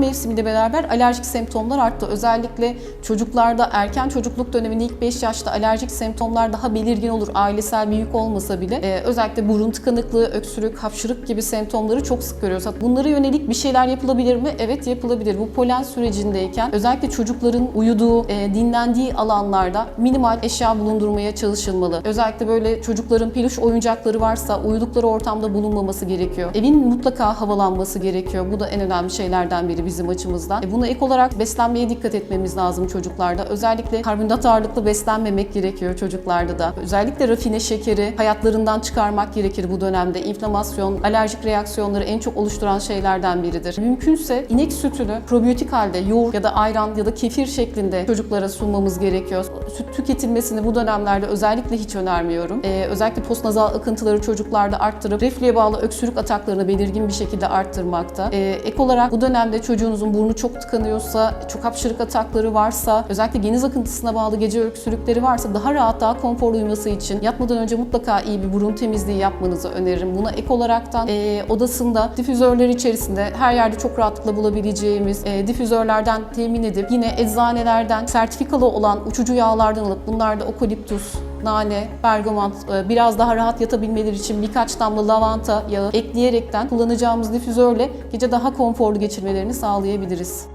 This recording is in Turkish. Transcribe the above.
mevsimiyle beraber alerjik semptomlar arttı. Özellikle çocuklarda erken çocukluk döneminde ilk 5 yaşta alerjik semptomlar daha belirgin olur. Ailesel bir yük olmasa bile. Ee, özellikle burun tıkanıklığı, öksürük, hapşırık gibi semptomları çok sık görüyoruz. Bunlara yönelik bir şeyler yapılabilir mi? Evet yapılabilir. Bu polen sürecindeyken özellikle çocukların uyuduğu, e, dinlendiği alanlarda minimal eşya bulundurmaya çalışılmalı. Özellikle böyle çocukların peluş oyuncakları varsa uyudukları ortamda bulunmaması gerekiyor. Evin mutlaka havalanması gerekiyor. Bu da en önemli şeylerden biri bizim açımızdan. E, buna ek olarak beslenmeye dikkat etmemiz lazım çocuklarda. Özellikle karbonhidrat ağırlıklı beslenmemek gerekiyor çocuklarda da. Özellikle rafine şekeri hayatlarından çıkarmak gerekir bu dönemde. İnflamasyon, alerjik reaksiyonları en çok oluşturan şeylerden biridir. Mümkünse inek sütünü probiyotik halde yoğurt ya da ayran ya da kefir şeklinde çocuklara sunmamız gerekiyor. Süt tüketilmesini bu dönemlerde özellikle hiç önermiyorum. Ee, özellikle postnazal akıntıları çocuklarda arttırıp reflüye bağlı öksürük ataklarını belirgin bir şekilde arttırmakta. Ee, ek olarak bu dönemde çocuğunuzun burnu çok tıkanıyorsa, çok hapşırık atakları varsa, özellikle geniz akıntısına bağlı gece öksürükleri varsa daha rahat, daha konforlu uyuması için yatmadan önce mutlaka iyi bir burun temizliği yapmanızı öneririm. Buna ek olaraktan e, odasında difüzörler içerisinde her yerde çok rahatlıkla bulabileceğimiz e, difüzörlerden temin edip yine eczanelerden sertifikalı olan uçucu yağlardan alıp bunlar da okaliptus, nane, bergamot e, biraz daha rahat yatabilmeleri için birkaç damla lavanta yağı ekleyerekten kullanacağımız difüzörle gece daha konforlu geçirmelerini sağlayabiliriz.